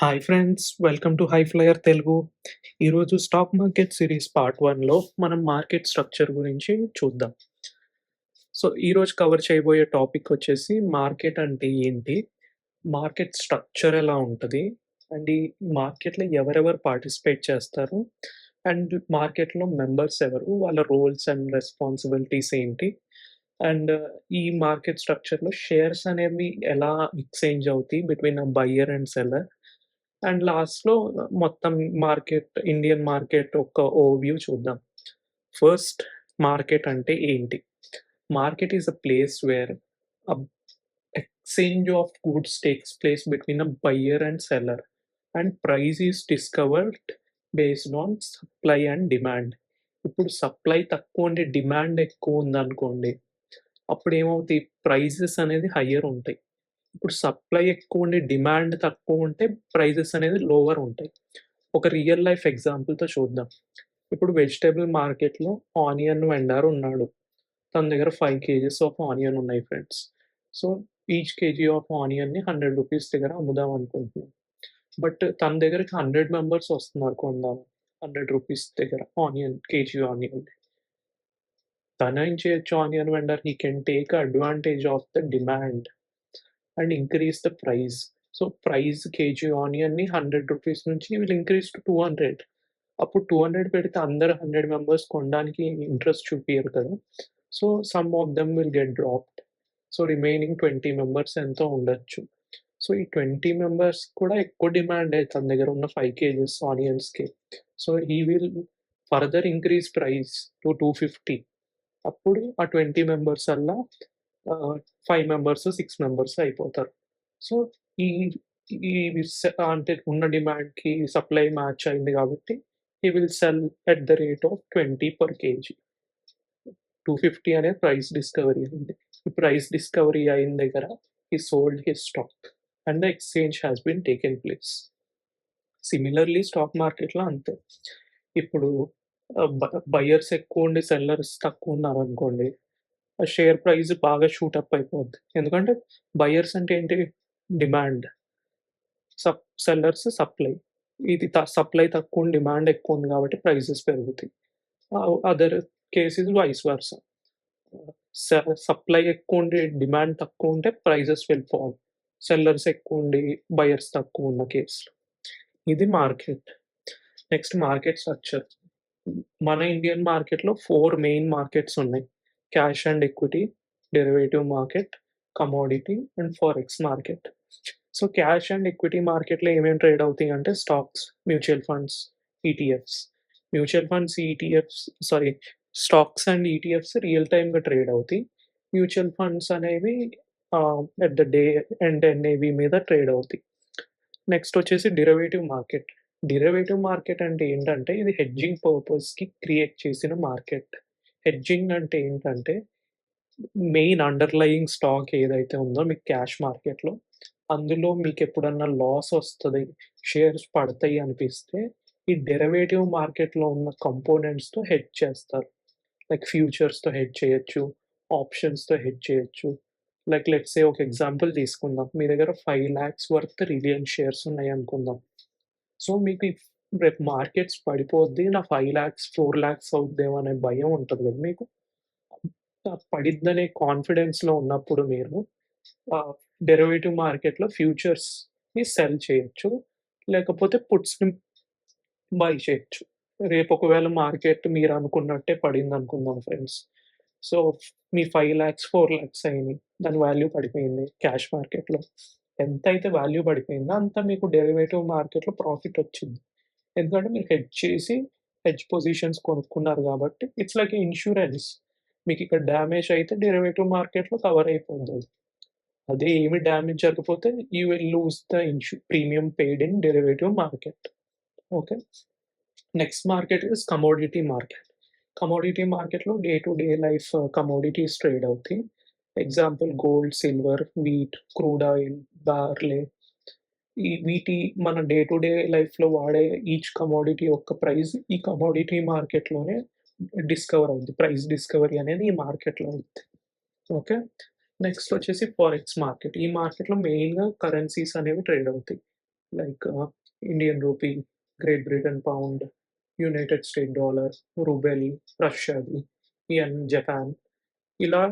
Hi friends welcome to high flyer Telugu ఈరోజు stock market series part వన్లో మనం market structure గురించి చూద్దాం. సో ఈరోజు కవర్ చేయబోయే టాపిక్ వచ్చేసి మార్కెట్ అంటే ఏంటి? మార్కెట్ స్ట్రక్చర్ ఎలా ఉంటుంది? అండ్ ఈ మార్కెట్లో ఎవరెవరు పార్టిసిపేట్ చేస్తారు? అండ్ మార్కెట్లో మెంబర్స్ ఎవరు? వాళ్ళ రోల్స్ అండ్ రెస్పాన్సిబిలిటీస్ ఏంటి? అండ్ ఈ మార్కెట్ స్ట్రక్చర్లో షేర్స్ అనేవి ఎలా ఎక్స్చేంజ్ అవుతాయి between buyer and seller and లాస్ట్‌లో మొత్తం మార్కెట్ ఇండియన్ మార్కెట్ ఒక ఓవ్యూ చూద్దాం. ఫస్ట్ మార్కెట్ అంటే ఏంటి? Market is a place where a exchange of goods takes place between a buyer and seller and price is discovered based on supply and demand. ఇప్పుడు supply తక్కువ ఉండే demand ఎక్కువ ఉందనుకోండి అప్పుడు ఏమవుతాయి ప్రైజెస్ అనేది హయ్యర్ ఉంటాయి. ఇప్పుడు సప్లై ఎక్కువ ఉండి డిమాండ్ తక్కువ ఉంటే ప్రైజెస్ అనేది లోవర్ ఉంటాయి. ఒక రియల్ లైఫ్ ఎగ్జాంపుల్‌తో చూద్దాం. ఇప్పుడు వెజిటేబుల్ మార్కెట్‌లో ఆనియన్ వెండర్ ఉన్నాడు. తన దగ్గర ఫైవ్ కేజీస్ ఆఫ్ ఆనియన్ ఉన్నాయి friends. So, each kg of ఆనియన్‌ని హండ్రెడ్ రూపీస్ దగ్గర అమ్ముదాం అనుకుంటున్నాం. బట్ తన దగ్గరికి 100 మెంబర్స్ వస్తున్నారు కొందాం. హండ్రెడ్ రూపీస్ దగ్గర ఆనియన్ కేజీ ఆనియన్. తన ఏం చేయొచ్చు onion vendor he can take advantage of the demand and increase the price. So, price kg ఆనియన్‌ని హండ్రెడ్ రూపీస్ నుంచి విల్ ఇంక్రీజ్ టు 200 అప్పుడు 200 పెడితే అందరు 100 మెంబర్స్ కొనడానికి ఇంట్రెస్ట్ చూపించరు కదా! So, some of them will get dropped. So, remaining 20 members ఎంతో ఉండొచ్చు. సో, ఈ 20 మెంబర్స్ కూడా ఎక్కువ డిమాండ్ అయితే తన దగ్గర ఉన్న ఫైవ్ కేజీస్ ఆనియన్స్‌కి. సో, ఈ will further increase price to 250 అప్పుడు ఆ 20 మెంబర్సల్లా ah, five members, six members అయిపోతారు. సో, ఈ ఈ అంటే ఉన్న డిమాండ్‌కి సప్లై మ్యాచ్ అయింది కాబట్టి ఈ will sell at the rate of 20 per kg. Two fifty అనే ప్రైస్ డిస్కవరీ అయింది. ఈ ప్రైస్ డిస్కవరీ అయిన దగ్గర ఈ sold his stock and the exchange has been taken place. Similarly stock మార్కెట్‌లో అంతే. ఇప్పుడు బయర్స్ ఎక్కువ ఉండి సెల్లర్స్ తక్కువ ఉన్నారనుకోండి ఆ షేర్ ప్రైస్ బాగా షూటప్ అయిపోద్ది. ఎందుకంటే బయర్స్ అంటే ఏంటి? డిమాండ్. సప్ సెల్లర్స్ సప్లై. ఇది త సప్లై తక్కువ డిమాండ్ ఎక్కువ ఉంది కాబట్టి ప్రైసెస్ పెరుగుతాయి. అదర్ కేసెస్ వైస్ వర్స స సప్లై ఎక్కువుండి డిమాండ్ తక్కువ ఉంటే ప్రైజెస్ వెళ్ళిపోవాలి సెల్లర్స్ ఎక్కువ ఉండి బయర్స్ తక్కువున్న కేసులు ఇది మార్కెట్. Next market structure. మన ఇండియన్ మార్కెట్‌లో ఫోర్ మెయిన్ మార్కెట్స్ ఉన్నాయి. Cash and equity, derivative market, commodity and forex market. So, cash and equity మార్కెట్‌లో ఏమేమి ట్రేడ్ అవుతాయి అంటే stocks, mutual funds, ETFs. Mutual funds, ETFs sorry stocks and ETFs real టైమ్‌గా trade అవుతాయి. Mutual funds అనేవి at the day and NAV మీద trade అవుతాయి. Next వచ్చేసి derivative market. Derivative market అంటే ఏంటంటే ఇది హెడ్జింగ్ పర్పస్‌కి క్రియేట్ చేసిన మార్కెట్. హెడ్జింగ్ అంటే ఏంటంటే మెయిన్ అండర్‌లయింగ్ స్టాక్ ఏదైతే ఉందో మీకు క్యాష్ మార్కెట్‌లో అందులో మీకు ఎప్పుడన్నా లాస్ వస్తుంది షేర్స్ పడతాయి అనిపిస్తే ఈ డెరివేటివ్ మార్కెట్‌లో ఉన్న కంపోనెంట్స్‌తో హెడ్ చేస్తారు. లైక్ ఫ్యూచర్స్‌తో హెడ్ చేయొచ్చు, ఆప్షన్స్‌తో హెడ్ చేయొచ్చు. లైక్ లెట్స్ ఏ ఒక ఎగ్జాంపుల్ తీసుకుందాం. మీ దగ్గర 5,00,000 వర్త్ రిలయన్స్ షేర్స్ ఉన్నాయనుకుందాం. సో, మీకు రేపు మార్కెట్స్ పడిపోద్ది. నా 5,00,000 4,00,000 అవుద్దేమో అనే భయం ఉంటుంది కదా మీకు. పడిద్దనే కాన్ఫిడెన్స్‌లో ఉన్నప్పుడు మీరు ఆహ్, డెరివేటివ్ మార్కెట్‌లో ఫ్యూచర్స్‌ని సెల్ చేయొచ్చు. లేకపోతే పుట్స్‌ని బై చేయొచ్చు. రేపు ఒకవేళ మార్కెట్ మీరు అనుకున్నట్టే పడింది అనుకుందాం ఫ్రెండ్స్. సో, మీ 5,00,000 4,00,000 అయినాయి. దాని వాల్యూ పడిపోయింది క్యాష్ మార్కెట్‌లో. ఎంత అయితే వాల్యూ పడిపోయిందో అంత మీకు డెరివేటివ్ మార్కెట్‌లో ప్రాఫిట్ వచ్చింది. ఎందుకంటే మీరు హెడ్జ్ చేసి హెడ్జ్ పొజిషన్స్ కొనుక్కున్నారు కాబట్టి ఇట్స్ లైక్ ఇన్సూరెన్స్ మీకు ఇక్కడ డ్యామేజ్ అయితే డెరివేటివ్ మార్కెట్‌లో కవర్ అయిపోతుంది అదే ఏమి డ్యామేజ్ జరగకపోతే you will lose the ఇన్షు premium paid in derivative market. Okay. Next market is commodity market. Commodity మార్కెట్‌లో day to day life commodities trade అవుతాయి. Example gold, silver, wheat, crude oil, barley ఈ వీటి మన day to day లైఫ్‌లో వాడే each commodity యొక్క price ఈ commodity మార్కెట్‌లోనే డిస్కవర్ అవుద్ది. ప్రైస్ డిస్కవరీ అనేది ఈ మార్కెట్‌లో అవుద్ది. ఓకే. నెక్స్ట్ వచ్చేసి ఫారెక్స్ మార్కెట్. ఈ మార్కెట్‌లో మెయిన్‌గా కరెన్సీస్ అనేవి ట్రేడ్ అవుతాయి. Like Indian rupee, Great Britain pound, United State dollar, ruble, రష్యాది, yen, Japan ఇలా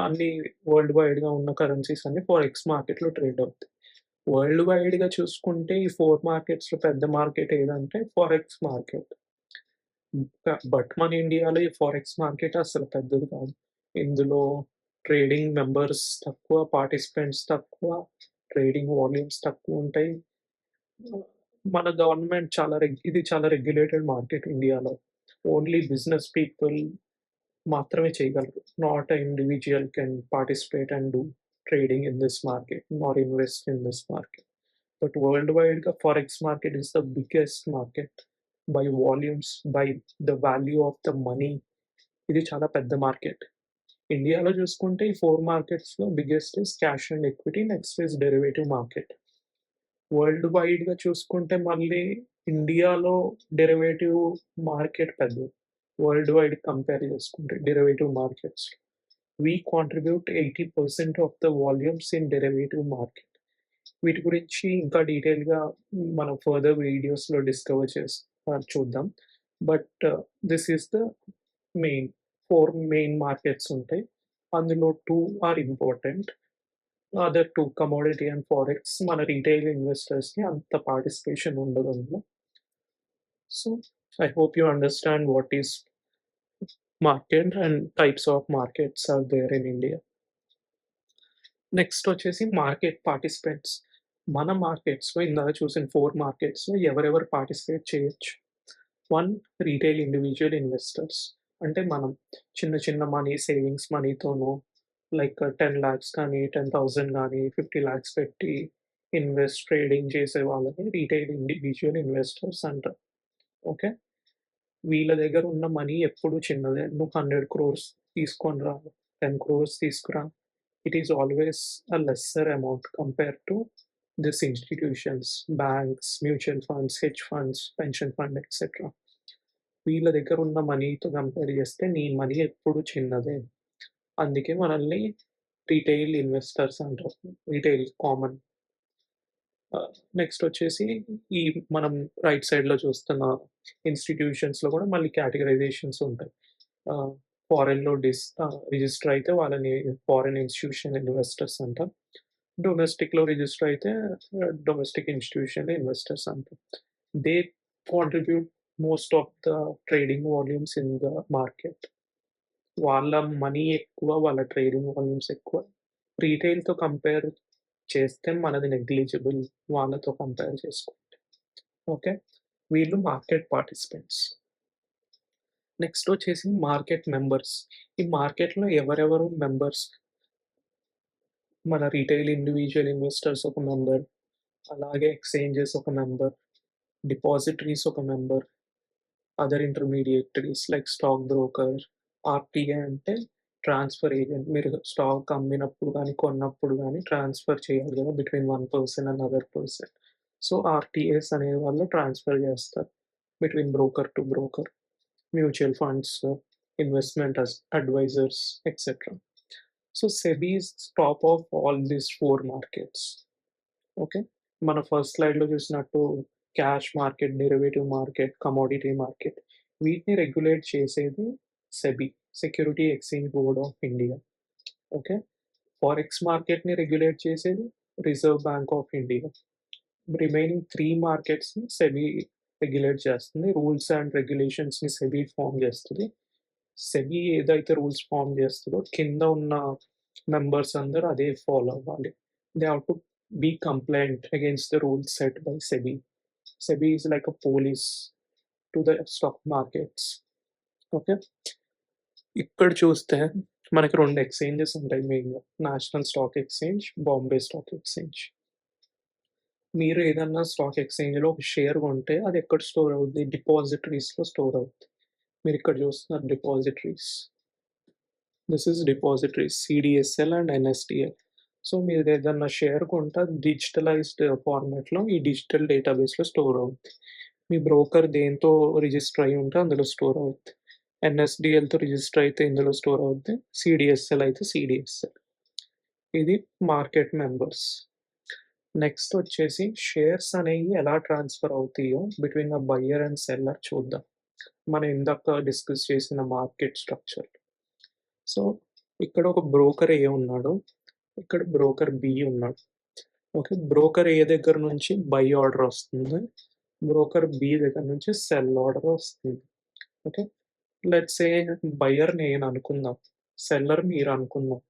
అన్ని వరల్డ్ వైడ్‌గా ఉన్న కరెన్సీస్ అన్ని ఫారెక్స్ మార్కెట్‌లో ట్రేడ్ అవుతాయి. వరల్డ్ వైడ్‌గా చూసుకుంటే ఈ 4 మార్కెట్స్‌లో పెద్ద మార్కెట్ ఏదంటే ఫారెక్స్ మార్కెట్. బట్ మన ఇండియాలో ఈ ఫారెక్స్ మార్కెట్ అసలు పెద్దది కాదు. ఇందులో ట్రేడింగ్ మెంబర్స్ తక్కువ, పార్టిసిపెంట్స్ తక్కువ, ట్రేడింగ్ వాల్యూమ్స్ తక్కువ ఉంటాయి మన గవర్నమెంట్ చాలా రెగ్ ఇది చాలా రెగ్యులేటెడ్ మార్కెట్ ఇండియాలో. ఓన్లీ బిజినెస్ పీపుల్ మాత్రమే చేయగలరు. Not individual can participate and do trading in this market or invest in this market. But world వైడ్‌గా forex market is the biggest market by volumes, by the value of the money. ఇది చాలా పెద్ద market. ఇండియాలో చూసుకుంటే ఈ four మార్కెట్స్‌లో biggest is cash and equity. Next is derivative market. World వైడ్‌గా చూసుకుంటే మళ్ళీ ఇండియాలో డెరివేటివ్ మార్కెట్ పెద్ద వరల్డ్ వైడ్ కంపేర్ చేసుకుంటే derivative markets. We contribute 80% of the volumes in derivative market. వీటి గురించి ఇంకా డీటెయిల్‌గా మనం ఫర్దర్ వీడియోస్‌లో డిస్కవర్ చేసి చూద్దాం. But this is the main four main markets ఉంటాయి. అందులో two are important. Other two commodity and forex మన రీటైల్ ఇన్వెస్టర్స్‌కి అంత పార్టిసిపేషన్ ఉండదు అందులో. So, I hope you understand what is market and types of markets are there in India. Next వచ్చేసి market participants. మన మార్కెట్స్‌లో ఇందాక చూసిన ఫోర్ మార్కెట్స్‌లో ఎవరెవరు పార్టిసిపేట్ చేయొచ్చు. One retail individual investors. అంటే మనం చిన్న చిన్న మనీ సేవింగ్స్ మనీతోనూ లైక్ టెన్ ల్యాక్స్ కానీ, టెన్ థౌజండ్ కానీ ఫిఫ్టీ ల్యాక్స్ పెట్టి ఇన్వెస్ట్, ట్రేడింగ్ చేసే వాళ్ళని రిటైల్ ఇండివిజువల్ ఇన్వెస్టర్స్ అంటారు. ఓకే. వీళ్ళ దగ్గర ఉన్న మనీ ఎప్పుడు చిన్నదే. నువ్వు 100 క్రోర్స్ తీసుకొని రా, 10 క్రోర్స్ తీసుకురా. It is always a lesser amount compare to this institutions, banks, mutual funds, hedge funds, pension fund etcetera. వీళ్ళ దగ్గర ఉన్న మనీతో కంపేర్ చేస్తే నీ మనీ ఎప్పుడు చిన్నదే. అందుకే మనల్ని రిటైల్ ఇన్వెస్టర్స్ అంటారు. Retail common. నెక్స్ట్ వచ్చేసి ఈ మనం రైట్ సైడ్‌లో చూస్తున్న ఇన్‌స్టిట్యూషన్స్‌లో కూడా మళ్ళీ కేటగరైజేషన్స్ ఉంటాయి. ఫారెన్‌లో డిస్ రిజిస్టర్ అయితే వాళ్ళని ఫారెన్ ఇన్‌స్టిట్యూషన్ ఇన్వెస్టర్స్ అంటాం. డొమెస్టిక్‌లో రిజిస్టర్ అయితే డొమెస్టిక్ ఇన్‌స్టిట్యూషన్ ఇన్వెస్టర్స్ అంటాం. They contribute most of the trading volumes in the market. వాళ్ళ మనీ ఎక్కువ, వాళ్ళ ట్రేడింగ్ వాల్యూమ్స్ ఎక్కువ. రీటైల్తో కంపేర్ చేస్తే మనది నెగ్లిజిబుల్ వాళ్ళతో కంపేర్ చేసుకుంటే. ఓకే. వీళ్ళు మార్కెట్ పార్టిసిపెంట్స్. నెక్స్ట్ వచ్చేసి మార్కెట్ మెంబర్స్. ఈ మార్కెట్‌లో ఎవరెవరు మెంబర్స్ మన రిటైల్ ఇండివిజువల్ ఇన్వెస్టర్స్ ఒక మెంబర్. అలాగే ఎక్స్‌చేంజెస్ ఒక మెంబర్. డిపాజిటరీస్ ఒక member. Other intermediaries like stock broker. RTA అంటే ట్రాన్స్‌ఫర్ ఏజెంట్. మీరు స్టాక్ అమ్మినప్పుడు కానీ కొన్నప్పుడు కానీ ట్రాన్స్‌ఫర్ చేయాలి కదా! Between one person and other person. So, అనే వాళ్ళు ట్రాన్స్‌ఫర్ చేస్తారు. Between broker to broker. Mutual funds, investment advisors etcetera. So, SEBI is top of all these four markets. Okay. మన ఫస్ట్ స్లైడ్‌లో చూసినట్టు cash market, derivative market, commodity market వీటిని regulate చేసేది SEBI. Security exchange board of India. Okay. Forex మార్కెట్‌ని regulate చేసేది reserve bank of India. Remaining three మార్కెట్స్‌ని SEBI regulate చేస్తుంది. Rules and రెగ్యులేషన్స్‌ని SEBI form చేస్తుంది సెబీ ఏదైతే రూల్స్ ఫామ్ చేస్తుందో కింద ఉన్న మెంబర్స్ అందరూ అదే ఫాలో అవ్వాలి. They have to be compliant against the rules set by SEBI. SEBI is like a police to the stock markets. Okay. ఇక్కడ చూస్తే మనకి రెండు ఎక్స్‌చేంజెస్ ఉంటాయి మెయిన్‌గా. National Stock Exchange, Bombay Stock Exchange. మీరు ఏదన్నా స్టాక్ ఎక్స్‌చేంజ్‌లో ఒక షేర్ కొంటే అది ఎక్కడ స్టోర్ అవుద్ది? డిపాజిటరీస్‌లో స్టోర్ అవుద్ది. మీరు ఇక్కడ చూస్తున్నారు depositories. This is depositories CDSL and NSDL so, మీరు ఏదన్నా షేర్ కొంటే అది డిజిటలైజ్డ్ ఫార్మాట్‌లో ఈ డిజిటల్ డేటాబేస్‌లో స్టోర్ అవుద్ది. మీ బ్రోకర్ దేనితో రిజిస్టర్ అయ్యి ఉంటే అందులో స్టోర్ అవుద్ది. ఎన్ఎస్డిఎల్తో రిజిస్టర్ అయితే ఇందులో స్టోర్ అవుద్ది. సిడిఎస్ఎల్ అయితే సిడిఎస్ఎల్ ఇది మార్కెట్ మెంబర్స్. నెక్స్ట్ వచ్చేసి షేర్స్ అనేవి ఎలా ట్రాన్స్‌ఫర్ అవుతాయో between a buyer and seller చూద్దాం. మనం ఇందాక డిస్కస్ చేసిన మార్కెట్ స్ట్రక్చర్. సో, ఇక్కడ ఒక బ్రోకర్ ఏ ఉన్నాడు. ఇక్కడ బ్రోకర్ బి ఉన్నాడు. ఓకే. బ్రోకర్ ఏ దగ్గర నుంచి బై ఆర్డర్ వస్తుంది. బ్రోకర్ బి దగ్గర నుంచి సెల్ ఆర్డర్ వస్తుంది. ఓకే. లెట్స్ ఏ బయర్ నేను అనుకుందాం. సెల్లర్ మీరు అనుకుందాం.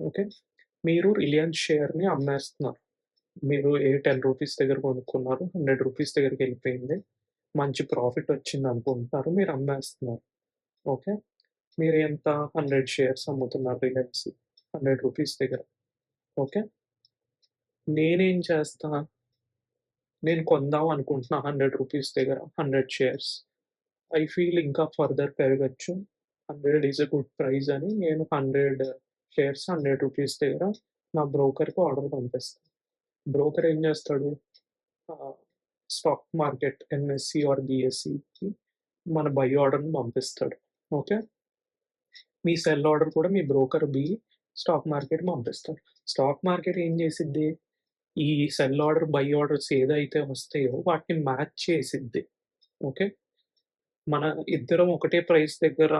ఓకే. మీరు రిలయన్స్ షేర్‌ని అమ్మేస్తున్నారు. మీరు ఏ టెన్ రూపీస్ దగ్గర కొనుక్కున్నారు. హండ్రెడ్ రూపీస్ దగ్గరికి వెళ్ళిపోయింది మంచి ప్రాఫిట్ వచ్చింది అనుకుంటున్నారు మీరు అమ్మేస్తున్నారు. ఓకే. మీరు ఎంత 100 షేర్స్ అమ్ముతున్నారు రిలయన్స్ హండ్రెడ్ రూపీస్ దగ్గర. ఓకే. నేనేం చేస్తా? నేను కొందాం అనుకుంటున్నా హండ్రెడ్ రూపీస్ దగ్గర 100 షేర్స్. ఐ ఫీల్ ఇంకా ఫర్దర్ పెరగొచ్చు. 100 ఈస్ ఎ గుడ్ ప్రైస్ అని నేను 100 షేర్స్ హండ్రెడ్ రూపీస్ దగ్గర నా బ్రోకర్‌కి ఆర్డర్ పంపిస్తాను బ్రోకర్ ఏం చేస్తాడు? స్టాక్ మార్కెట్ ఎన్ఎస్‌సి ఆర్ బిఎస్సికి మన బై ఆర్డర్‌ని పంపిస్తాడు. ఓకే. మీ సెల్ ఆర్డర్ కూడా మీ బ్రోకర్ బి స్టాక్ మార్కెట్ పంపిస్తాడు. స్టాక్ మార్కెట్ ఏం చేసిద్ది? ఈ సెల్ ఆర్డర్, బై ఆర్డర్స్ ఏదైతే వస్తాయో వాటిని మ్యాచ్ చేసిద్ది. ఓకే. మన ఇద్దరం ఒకటే ప్రైస్ దగ్గర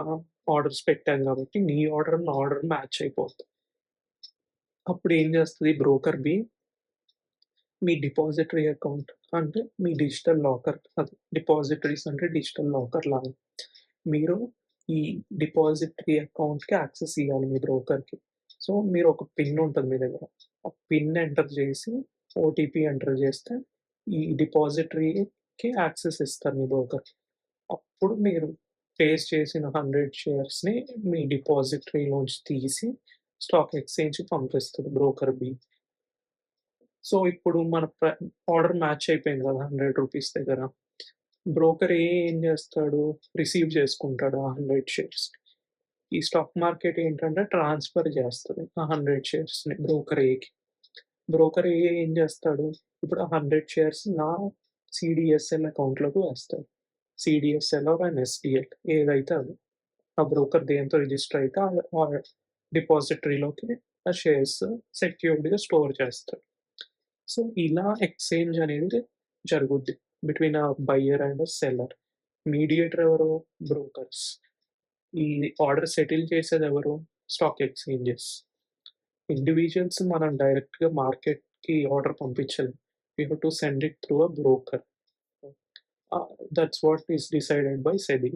ఆర్డర్స్ పెట్టాం కాబట్టి నీ ఆర్డర్, నా ఆర్డర్ మ్యాచ్ అయిపోద్ది. అప్పుడు ఏం చేస్తుంది బ్రోకర్ బి మీ డిపాజిటరీ అకౌంట్ అంటే మీ డిజిటల్ లాకర్ అది డిపాజిటరీస్ అంటే డిజిటల్ లాకర్ లాగా. మీరు ఈ డిపాజిటరీ అకౌంట్‌కి యాక్సెస్ ఇవ్వాలి మీ బ్రోకర్‌కి. సో, మీరు ఒక పిన్ ఉంటుంది మీ దగ్గర. ఆ పిన్ ఎంటర్ చేసి ఓటీపీ ఎంటర్ చేస్తే ఈ డిపాజిటరీకి యాక్సెస్ ఇస్తారు మీ బ్రోకర్. అప్పుడు మీరు పేస్ చేసిన 100 షేర్స్‌ని మీ డిపాజిటరీలోంచి తీసి స్టాక్ ఎక్స్‌చేంజ్‌కి పంపిస్తుంది బ్రోకర్ బి. సో, ఇప్పుడు మన ప్ర ఆర్డర్ మ్యాచ్ అయిపోయింది కదా! హండ్రెడ్ రూపీస్ దగ్గర. బ్రోకర్ ఏ ఏం చేస్తాడు? రిసీవ్ చేసుకుంటాడు ఆ 100 షేర్స్. ఈ స్టాక్ మార్కెట్ ఏంటంటే ట్రాన్స్‌ఫర్ చేస్తుంది ఆ 100 షేర్స్‌ని బ్రోకర్ ఏకి. బ్రోకర్ ఏ ఏం చేస్తాడు? ఇప్పుడు ఆ 100 షేర్స్ నా సిడిఎస్ఎల్ అకౌంట్‌లోకి వేస్తాడు. సిడిఎస్ఎల్ ఆర్ ఎన్ ఎస్‌డిఎల్ ఏదైతే అది. ఆ బ్రోకర్ దేంతో రిజిస్టర్ అయితే ఆ డిపాజిటరీలోకి ఆ షేర్స్ సెక్యూర్డ్‌గా స్టోర్ చేస్తాడు. సో, ఇలా ఎక్స్‌చేంజ్ అనేది జరుగుద్ది. బిట్వీన్ ఆ బయ్యర్ అండ్ సెల్లర్. మీడియేటర్ ఎవరు? బ్రోకర్స్. ఈ ఆర్డర్ సెటిల్ చేసేది ఎవరు స్టాక్ ఎక్స్‌చేంజెస్. ఇండివిజువల్స్ మనం డైరెక్ట్‌గా మార్కెట్‌కి order పంపించలేం. You have to send it through a broker. Ah, that's what is decided by SEBI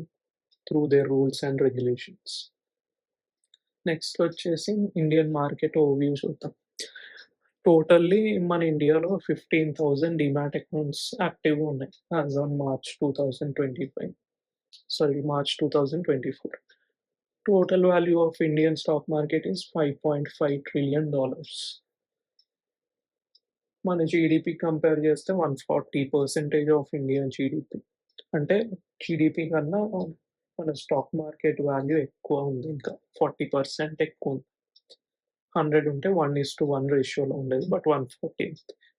through their rules and regulations. Next వచ్చేసి Indian market overview చూద్దాం. Totally మన ఇండియాలో 15,000 demat accounts యాక్టివ్‌గా ఉన్నాయి. As on March 2025 sorry March 2024. Total value of Indian stock market is $5.5 trillion. మన GDP compare చేస్తే one forty percentage of Indian GDP అంటే GDP కన్నా మన స్టాక్ మార్కెట్ వాల్యూ ఎక్కువ ఉంది ఇంకా. ఫార్టీ పర్సెంట్ ఎక్కువ ఉంది. హండ్రెడ్ ఉంటే వన్ ఇస్ టు వన్ రేషియోలో ఉండేది బట్ వన్ ఫార్టీ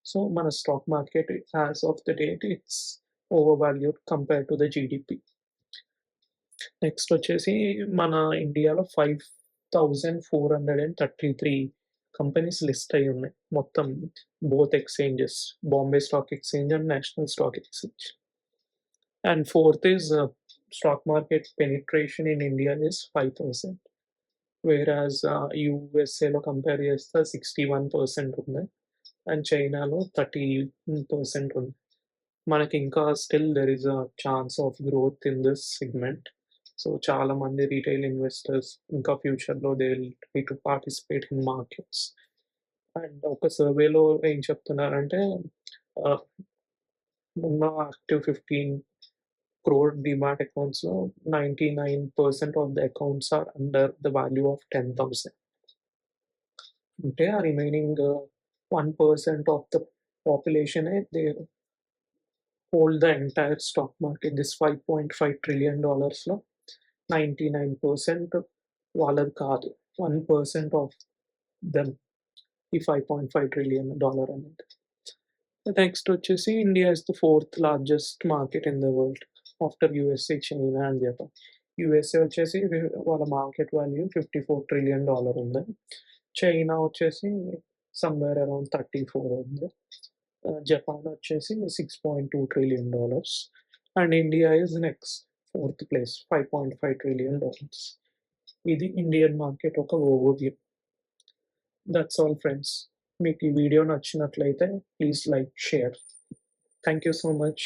సో మన stock market as of the date it's over valued compare to the GDP next వచ్చేసి మన ఇండియాలో five thousand four hundred and thirty three companies list అయ్యి ఉన్నాయి. మొత్తం both exchanges Bombay stock exchange and national stock exchange. And fourth is stock market penetration in India is 5%. Whereas ah, యూఎస్ఏలో compare చేస్తే 61% ఉంది. And చైనాలో 13% ఉంది. మనకి ఇంకా still there is a chance of growth in this segment. So, చాలా మంది retail investors ఇంకా ఫ్యూచర్‌లో they will try to participate in markets. And ఒక సర్వేలో ఏం చెప్తున్నారంటే ఆహ్, ఉన్న యాక్టివ్ 15 క్రోర్ డీమ్యాట్ అకౌంట్స్‌లో 99% of the accounts are under the value of 10,000. అంటే ఆ remaining 1% of the పాపులేషనే they hold the entire stock market. This $5.5 trillion డాలర్స్‌లో 99% వాళ్ళది కాదు. 1% ఆఫ్ దెమ్ ఈ $5.5 ట్రిలియన్ డాలర్ అనేది. నెక్స్ట్ వచ్చేసి India is the fourth largest market in the world after USA, China and Japan. USA వచ్చేసి వాళ్ళ market value $54 trillion dollar ఉంది. China వచ్చేసి somewhere around 34 ఉంది. ఆహ్, జపాన్ వచ్చేసి $6.2 trillion dollars and India is next fourth place $5.5 trillion dollars. ఇది Indian market ఒక overview. That's all friends. మీకు ఈ వీడియో నచ్చినట్లయితే please like, share. Thank you so much.